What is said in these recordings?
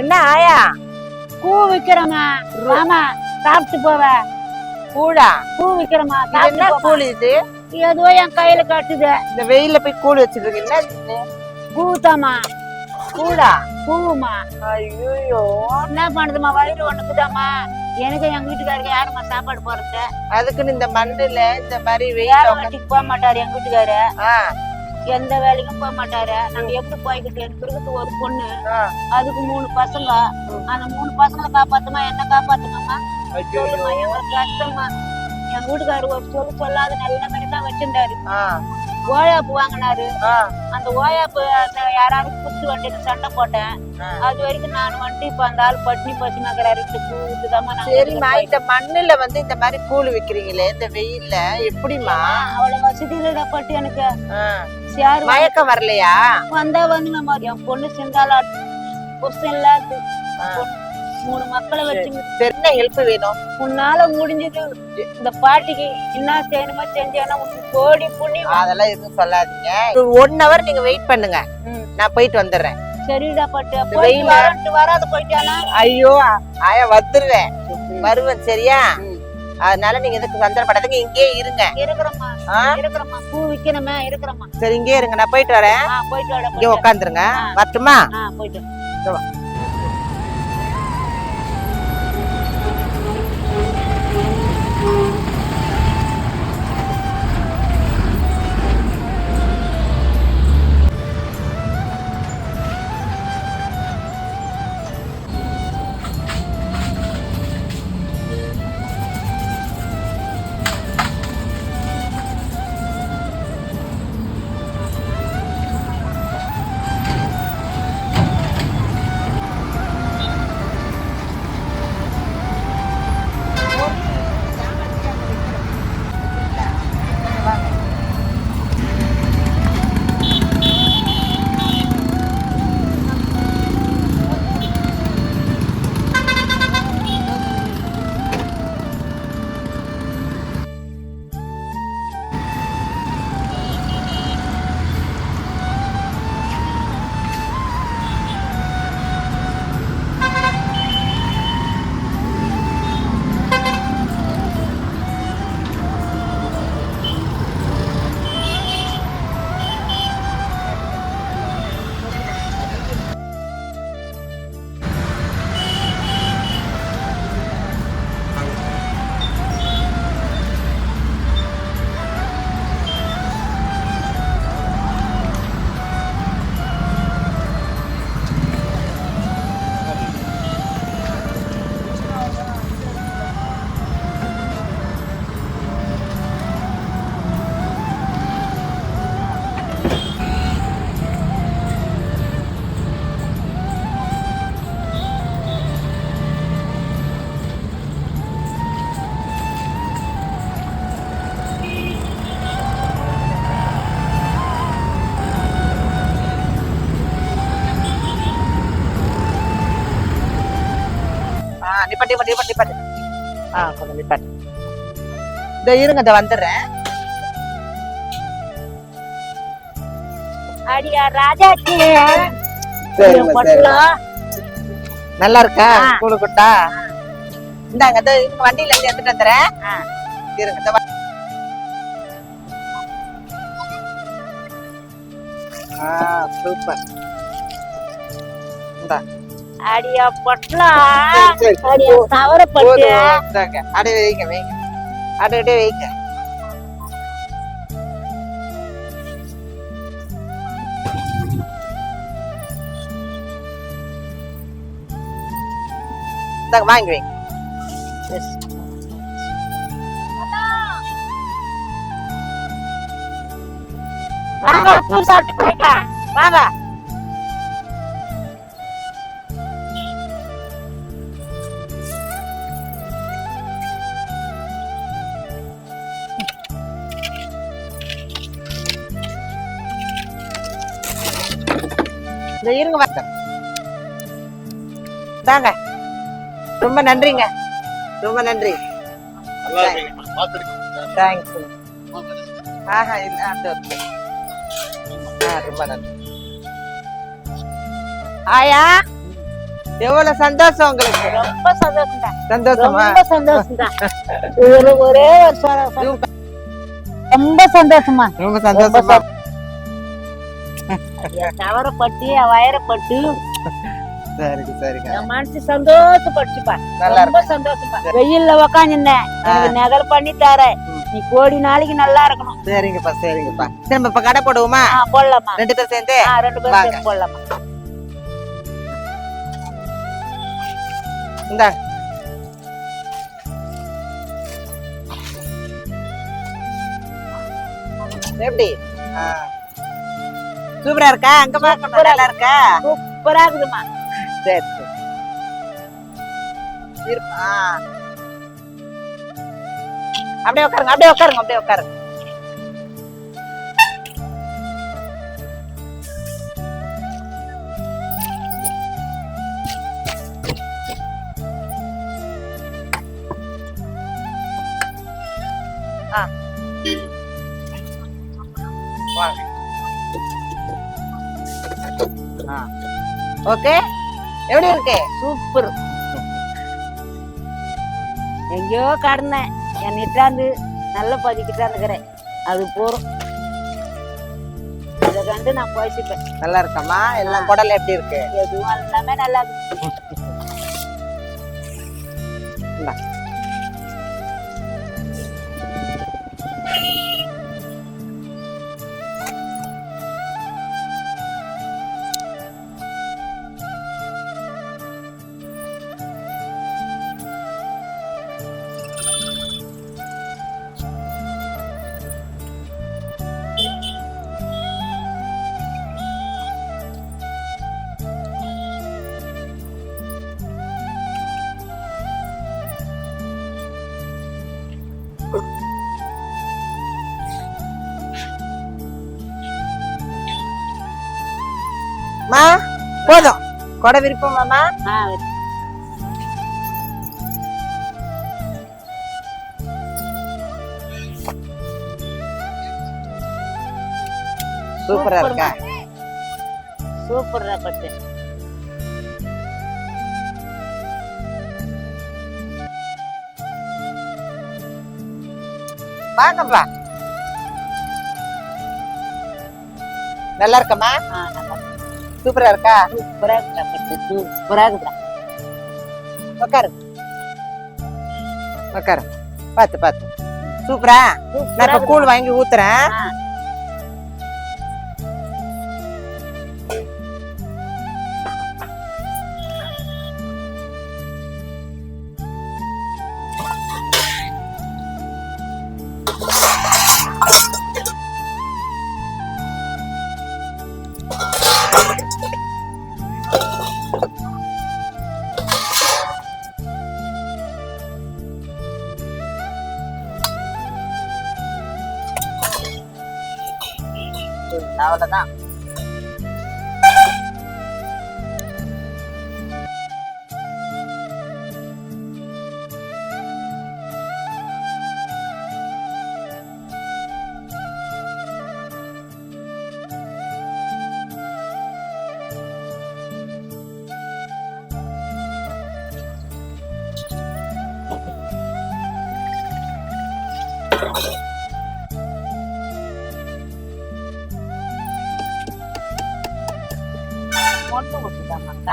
என்ன ஆயா? பூ விக்கிறோமா ஆமா சாப்பிட்டு போவ. கூடா பூ விக்கிறோமா என்ன. கூழ் இது? ஏதோ என் கையில கட்டுது. இந்த வெயில்ல போய் கூழ் வச்சிருக்கீங்க என்ன இது? பூத்தாமா கூடா பூவுமா ஐயோ என்ன பண்ணுதுமா வயிறு ஒண்ணுக்குதாம்மா. எனக்கு எங்க வீட்டுக்காரருக்கு யாரும்மா சாப்பாடு போறது அதுக்குன்னு இந்த மண்ணுல இந்த மாதிரி வெயில் போக மாட்டாரு எங்க வீட்டுக்காரு. எந்த வேலைக்கும் போக மாட்டாரு. நாங்க எப்படி போய்கிட்டு இருக்கிறது ஒரு பொண்ணு. அதுக்கு மூணு பசங்க. அந்த மூணு பசங்களை காப்பாத்துமா? என்ன காப்பாத்துமாமா. சொல்லுமா. எங்களுக்கு கஷ்டமா. எங்க வீட்டுக்காரரு ஒரு சொல்லு சொல்லாத நல்ல மாதிரி தான் வச்சிருந்தாரு. ஓயாப்பு வாங்கினாரு அந்த ஓயாப்பு யாராவது குத்து வண்டிட்டு சண்டை போட்டேன். அது வரைக்கும் நான் வந்துட்டு இப்ப அந்த ஆள் பட்னி பசுமாக்குறாரு கூத்துதாம்மா சரிம்மா இந்த மண்ணுல வந்து இந்த மாதிரி கூழ் விக்கிறீங்களே இந்த வெயில்ல எப்படிம்மா? அவ்வளவு வசதியில பட்டு எனக்கு. சேர் மயக்கம் வரலையா? வந்தா வந்து நம்ம என் பொண்ணு சிந்தாலா புருஷன் இல்லாது. மூணு மக்களை வச்சு என்ன ஹெல்ப் வேணும்? உன்னால முடிஞ்சது இந்த பாட்டிக்கு என்ன செய்யணுமோ செஞ்சேன்னா கோடி புண்ணியம். அதெல்லாம் எதுவும் சொல்லாதீங்க. ஒன் ஹவர் நீங்க வெயிட் பண்ணுங்க. நான் போயிட்டு வந்துடுறேன். சரிடா பட்டு போயிட்டு வராது போயிட்டானா? ஐயோ ஆயா வந்துருவேன். வருவேன் சரியா? அதனால நீங்க எதுக்கு சந்தர்ப்படாதீங்க இங்கே இருங்க. இருக்கிறோம்மா பூ விக்கணுமே இருக்கிறோம்மா. சரி இங்கே இருங்க நான் போயிட்டு வரேன். போயிட்டு வாடா இங்கே. உட்காந்துருங்க. வரட்டுமா? போயிட்டு நிப்பாட்டி நிப்பாட்டி ஆ கொஞ்சம் நிப்பாட்டி இந்த இருங்க இந்த வந்துடுறேன். அடியா ராஜாச்சி சரிம்மா, நல்லா இருக்கா. கூழு குட்டா? இந்தாங்க இந்த இருங்க, வண்டியில இருந்து எடுத்துட்டு வந்துடுறேன். இருங்க இந்த வ- ஆ சூப்பர். இந்தா. அடியா பொட்டலா. அடியா போதும், இந்தாங்க. அப்படியே வைங்க வைங்க. அப்படியே வைங்க. இந்தாங்க வாங்கி வைங்க. வாங்க பூ சாப்பிட்டு வாங்க. இருங்க வாங்க தாங்க. ரொம்ப நன்றிங்க. ரொம்ப நன்றி. தேங்க்ஸ் ஆஹா ஆ ரொம்ப நன்றி. ஆயா எவ்வளவு சந்தோஷம் உங்களுக்கு. ரொம்ப சந்தோஷம்டா. சந்தோஷமா? ரொம்ப சந்தோஷம்டா. ஒரு ஒரே ஒரு ச- சந்தோஷம். ரொம்ப சந்தோஷமா? ரொம்ப சந்தோஷமா. தவறப்பட்டு வயரப்பட்டு சரிங்க சரிங்க. என் மனசு சந்தோஷப்பட்டுப்பா நல்லா ரொம்ப சந்தோஷமா வெயில்ல உக்காந்துருந்தேன். எனக்கு நகல் பண்ணி தரேன். நீ கோடி நாளைக்கு நல்லா இருக்கணும். சரிங்கப்பா சரிங்கப்பா. சரி நம்ம இப்ப கடை போடுவோமா? போடலாமா ரெண்டு பேரும் சேர்ந்து? ரெண்டு பேரும். சேர்ந்து போடலாமா இந்தா. எப்படி. சூப்பரா இருக்கா? அங்க பாக்கணும் நல்லா இருக்கா. சூப்பரா இருக்குதுமா சரி சரி. அப்படியே உட்காருங்க அப்படியே உட்காருங்க அப்படியே உட்காருங்க. ஓகே? எப்படி இருக்கு? சூப்பர். எங்கேயோ கடந்தேன். என் இட்டாந்து நல்ல பதிக்கிட்டாந்துக்கிறேன் அது போறோம். இதை கண்டு நான் போயிச்சுப்பேன் நல்லா இருக்கம்மா? எல்லாம் குடல் எப்படி இருக்கு? எதுவும் எல்லாமே நல்லா இருக்கு. கொடை விருப்பமாமா சூப்பரா இருக்கா? சூப்பரா பட்டு. வாங்கப்பா. நல்லா நல்லா சூப்பரா இருக்கா? சூப்பரா இருக்குடா பட்டு சூப்பரா இருக்குடா. உட்காரு உட்காரு பாத்து பாத்து. சூப்பரா? நான் இப்ப கூழ் வாங்கி ஊத்துறேன். ஆ.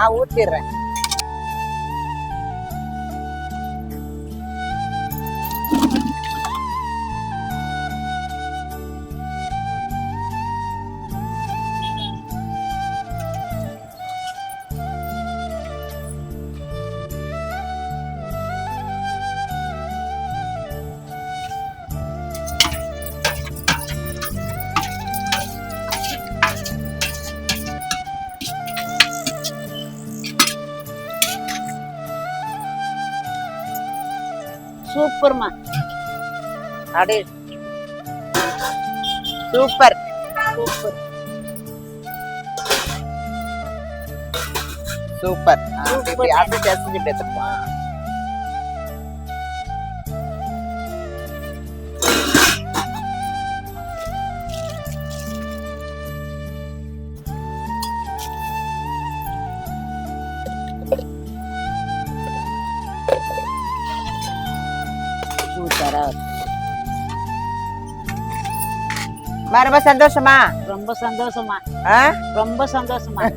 நான் ஊத்திடுறேன் சூப்பர்மா. அடே. சூப்பர். சூப்பர். சூப்பர். அப்படி அப்படி இப்படி அப்படியே ஜெசிஞ்சு எடுத்துப்போம் ரொம்ப சந்தோஷமா? ரொம்ப சந்தோஷமா. ஆ? ரொம்ப சந்தோஷமா.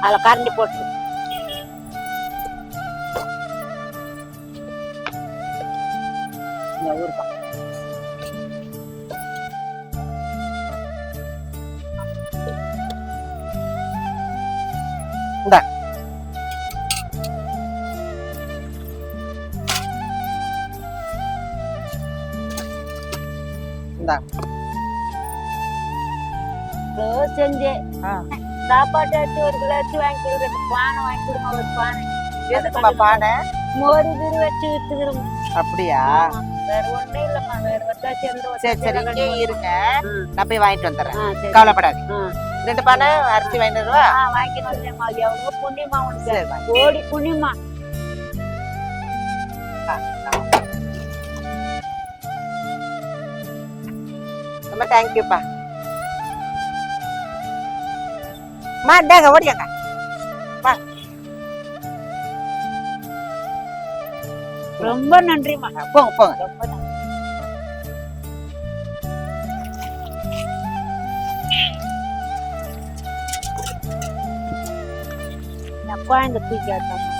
அதுல கரண்டி போட்டு. ஆ. சாப்பாட்டு எடுத்து ஒரு கிலோ அரிசி வாங்கி கொடு, ரெண்டு பானை வாங்கி கொடுங்க ஒரு பானை. எதுக்கும்மா பானை? மோர் இது வச்சு வித்துக்கிறோம். அப்படியா? வேற ஒண்ணும் இல்லம்மா. வேற எந்த சரி சரி வந்தாச்சு இங்கே இருங்க. ம். நான் போய் வாங்கிட்டு வந்துடுறேன். கவலைப்படாது. ரெண்டு பானை அரிசி வாங்கிட்டு வருவா? ஆ, வாங்கிட்டு வந்தேம்மா. எவ்வளவு புண்ணியமா உனக்கு. கோடி புண்ணியமா. ரொம்ப தேங்க்யூப்பா மா இந்தாங்க ஓடியாங்க ரொம்ப நன்றிம்மா போங்க போங்க ரொம்ப நன்றி. என் குழந்தை தூக்கி ஆட்டாம்மா.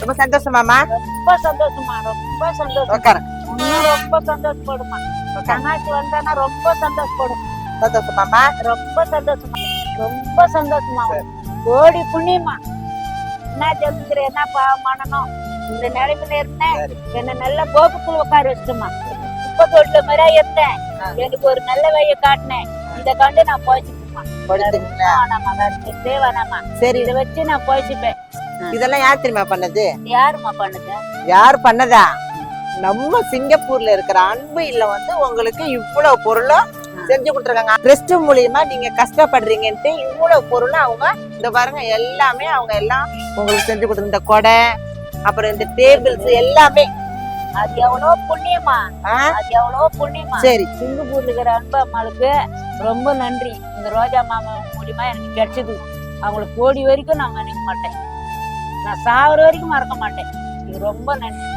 ரொம்ப சந்தோஷமாமா ரொம்ப சந்தோஷமா ரொம்ப சந்தோஷம். உட்கார இன்னும் ரொம்ப சந்தோஷப்படுமா தங்காச்சி வந்தானா ரொம்ப சந்தோஷப்படும் சந்தோஷமாமா ரொம்ப சந்தோஷமா ரொம்ப சந்தோஷமா கோடி புண்ணியமா என்ன தெரிஞ்சுக்கிற என்ன பண்ணணும் இந்த நிலைமையில இருந்தேன். என்ன நல்ல கோபுக்குள்ள உட்கார வச்சுட்டுமா இப்ப தொட்டில மாதிரியா இருந்தேன். எனக்கு ஒரு நல்ல வழியை காட்டினேன் இத கண்டு நான் படுத்துங்களா வேணாமா சரி இதை வச்சு நான் போய்ச்சிப்பேன் இதெல்லாம் யார் தெரியுமா பண்ணது யாரும்மா பண்ணுது யார் பண்ணதா நம்ம சிங்கப்பூர்ல இருக்கிற அன்பு இல்ல வந்து உங்களுக்கு இவ்வளவு பொருளும் செஞ்சு கொடுத்துருக்காங்க. ட்ரஸ்ட் மூலியமா நீங்க கஷ்டப்படுறீங்கன்ட்டு இவ்வளவு பொருளும் அவங்க இந்த பாருங்க எல்லாமே அவங்க எல்லாம் உங்களுக்கு செஞ்சு கொடுத்து இந்த கொடை அப்புறம் இந்த டேபிள்ஸ் எல்லாமே. அது எவ்வளவு புண்ணியமா? அது எவ்வளவு புண்ணியமா? சரி. சிங்கப்பூர்ல இருக்கிற அன்பு அம்மாளுக்கு ரொம்ப நன்றி. இந்த ரோஜா மாமா மூலியமா எனக்கு கிடைச்சது. அவங்களுக்கு கோடி வரைக்கும் நான் நினைக்க மாட்டேன். நான் சாகுற வரைக்கும் மறக்க மாட்டேன். இது ரொம்ப நன்றி.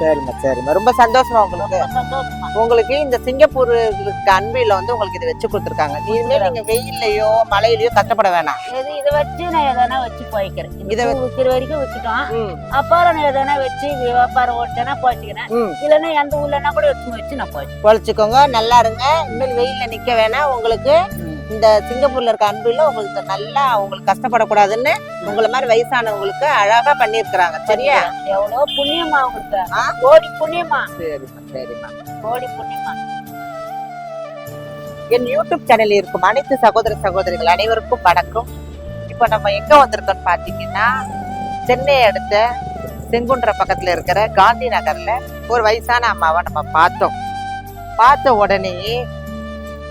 சரிம்மா சரிம்மா. ரொம்ப சந்தோஷமா உங்களுக்கு. உங்களுக்கு இந்த சிங்கப்பூருக்கு அன்பில வந்து உங்களுக்கு இதை வச்சு கொடுத்துருக்காங்க. இனிமே நீங்க வெயில்லயோ மழையிலயோ கஷ்டப்பட வேணாம். இது இதை வச்சு நான் எதனா வச்சு போய்க்கிறேன். இதை விற்கிற வரைக்கும் வித்துட்டோம் ம், அப்புறம் நான் எதனா வச்சு வியாபாரம் ஓட்டனா போச்சுக்கிறேன். இல்லைன்னா எந்த ஊர்லன்னா கூட எடுத்து வச்சு நான் போச்சு பொழைச்சுக்கோங்க நல்லா இருங்க. இனிமேல் வெயில்ல நிக்க வேணாம். உங்களுக்கு இந்த சிங்கப்பூர்ல இருக்க அன்பில் உங்களுக்கு நல்லா உங்களுக்கு கஷ்டப்படக்கூடாதுன்னு உங்களை மாதிரி வயசானவங்களுக்கு அழகா பண்ணியிருக்கிறாங்க. சரியா? எவ்வளவு புண்ணியமா அவங்களுக்கு ஆ? கோடி புண்ணியமா. சரிம்மா சரிம்மா. கோடி புண்ணியமா. என் யூடியூப் சேனலில் இருக்கும் அனைத்து சகோதர சகோதரிகள் அனைவருக்கும் வணக்கம். இப்போ நம்ம எங்க வந்திருக்கோம்னு பாத்தீங்கன்னா சென்னை அடுத்த செங்குன்ற பக்கத்துல இருக்கிற காந்தி நகர்ல ஒரு வயசான அம்மாவை நம்ம பார்த்தோம். பார்த்த உடனேயே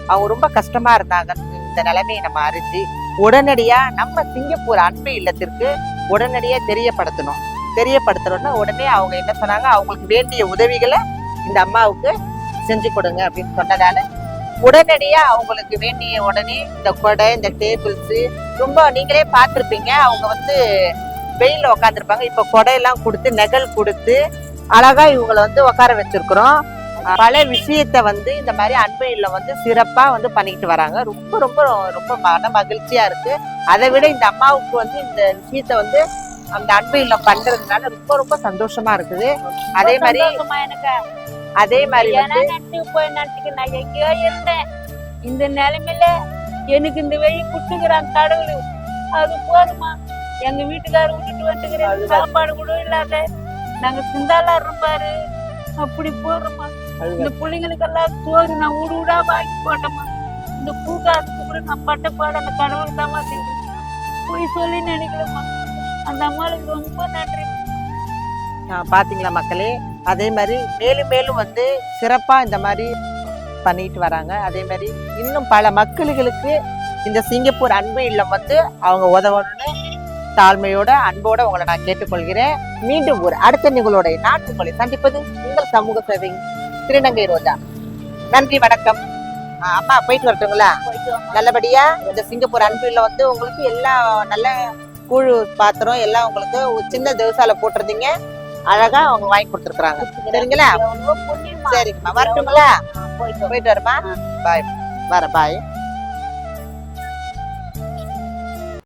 அவங்க ரொம்ப கஷ்டமா இருந்தாங்க இந்த நிலைமையை நம்ம அறிஞ்சு உடனடியா நம்ம சிங்கப்பூர் அன்பு இல்லத்திற்கு உடனடியா தெரியப்படுத்தணும். தெரியப்படுத்தணும்னா உடனே அவங்க என்ன சொன்னாங்க? அவங்களுக்கு வேண்டிய உதவிகளை இந்த அம்மாவுக்கு செஞ்சு கொடுங்க அப்படின்னு சொன்னதால உடனடியா அவங்களுக்கு வேண்டிய உடனே இந்த கொடை இந்த டேபிள்ஸ் ரொம்ப நீங்களே பார்த்துருப்பீங்க. அவங்க வந்து வெயில்ல உட்காந்துருப்பாங்க இப்ப கொடையெல்லாம் கொடுத்து நெகல் கொடுத்து அழகா இவங்களை வந்து உட்கார வச்சிருக்கிறோம். பல விஷயத்த வந்து இந்த மாதிரி அன்பு இல்லம் வந்து சிறப்பா வந்து பண்ணிக்கிட்டு வராங்க. ரொம்ப ரொம்ப ரொம்ப மன மகிழ்ச்சியா இருக்கு. அதை விட இந்த அம்மாவுக்கு வந்து இந்த விஷயத்த வந்து அந்த அன்பு இல்லம் பண்றதுனால ரொம்ப ரொம்ப சந்தோஷமா இருக்குது. அதே மாதிரி அதே மாதிரி நான் எங்கேயோ இருந்தேன். இந்த நிலைமையில எனக்கு இந்த வழி குட்டுக்கிறான் கடவுள். அது போதுமா? எங்க வீட்டுக்காரர் விட்டுட்டு வந்துக்கிறேன். சாப்பாடு கூட இல்லாத. நாங்க சிந்தாலா இருப்பாரு அப்படி போடுறோமா? இந்த பிள்ளைங்களுக்கெல்லாம் சோறு நான் வீடு வீடா வாங்கி போட்டோமா இந்த பூக்காரத்துக்கு கூட நான் பட்ட பாட அந்த கடவுள் தான் போய் சொல்லி நினைக்கலமா அந்த அம்மாளுக்கு ரொம்ப நன்றி. ஆஹ் பாத்தீங்களா மக்களே? அதே மாதிரி மேலும் மேலும் வந்து சிறப்பா இந்த மாதிரி பண்ணிட்டு வராங்க. அதே மாதிரி இன்னும் பல மக்களுக்கு இந்த சிங்கப்பூர் அன்பு இல்லம் வந்து அவங்க உதவணும்னு தாழ்மையோட அன்போட உங்களை நான் கேட்டுக்கொள்கிறேன். மீண்டும் ஒரு அடுத்த நிகழ்வுடைய நாட்டுக்களை சந்திப்பது உங்கள் சமூக சேவை. திருநங்கை ரோஜா. நன்றி வணக்கம். அம்மா போயிட்டு வரட்டுங்களா. நல்லபடியா இந்த சிங்கப்பூர் அன்பில்ல வந்து உங்களுக்கு எல்லா நல்ல கூழு பாத்திரம் எல்லாம் உங்களுக்கு சின்ன தோசால போட்டிருந்தீங்க. அழகா அவங்க வாங்கி கொடுத்துருக்காங்க சரிங்களா. சரிங்கம்மா. வரட்டுங்களா. போயிட்டு வரமா பாய். வர பாய்.